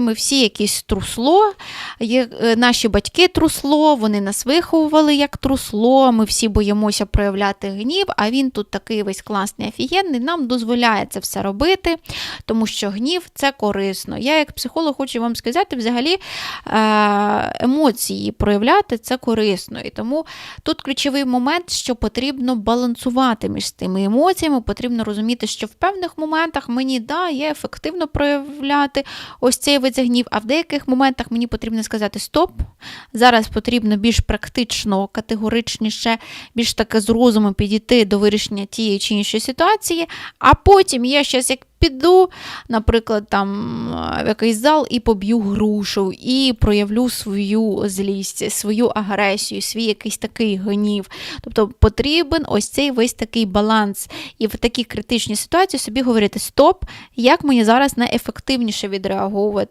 ми всі якісь трусло, наші батьки трусло, вони нас виховували як трусло, ми всі боїмося проявляти гнів, а він тут такий весь класний, офігенний, нам дозволяє це все робити, тому що гнів це корисно. Я, як психолог, хочу вам сказати, взагалі е, емоції проявляти це корисно. І тому тут ключовий момент, що потрібно балансувати між тими емоціями, потрібно розуміти, що в певних моментах мені да, є ефективно проявляти ось цей вид гнів, а в деяких моментах мені потрібно сказати стоп. Зараз потрібно більш практично, категоричніше, більш таке з розумом підійти до вирішення тієї чи іншої ситуації, а потім я щас як піду, наприклад, там е, в якийсь зал і поб'ю грушу, і проявлю свою злість, свою агресію, свій якийсь такий гнів. Тобто потрібен ось цей весь такий баланс. І в такій критичній ситуації собі говорити: стоп, як мені зараз найефективніше відреагувати.